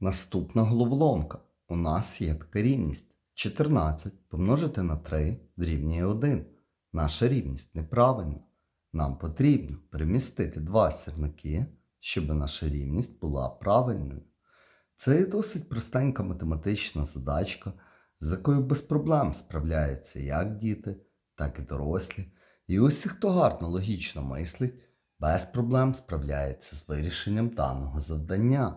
Наступна головоломка. У нас є така рівність. 14 помножити на 3 дорівнює 1. Наша рівність неправильна. Нам потрібно перемістити два сірники, щоб наша рівність була правильною. Це є досить простенька математична задачка, з якою без проблем справляються як діти, так і дорослі. І усі, хто гарно логічно мислить, без проблем справляється з вирішенням даного завдання.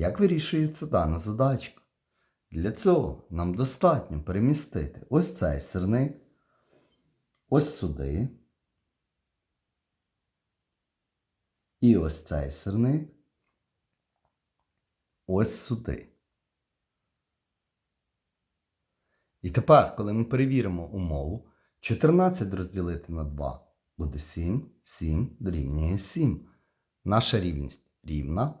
Як вирішується дана задачка? Для цього нам достатньо перемістити ось цей сирник, ось сюди. І ось цей сирник. Ось сюди. І тепер, коли ми перевіримо умову, 14 розділити на 2 буде 7, 7 дорівнює 7. Наша рівність рівна,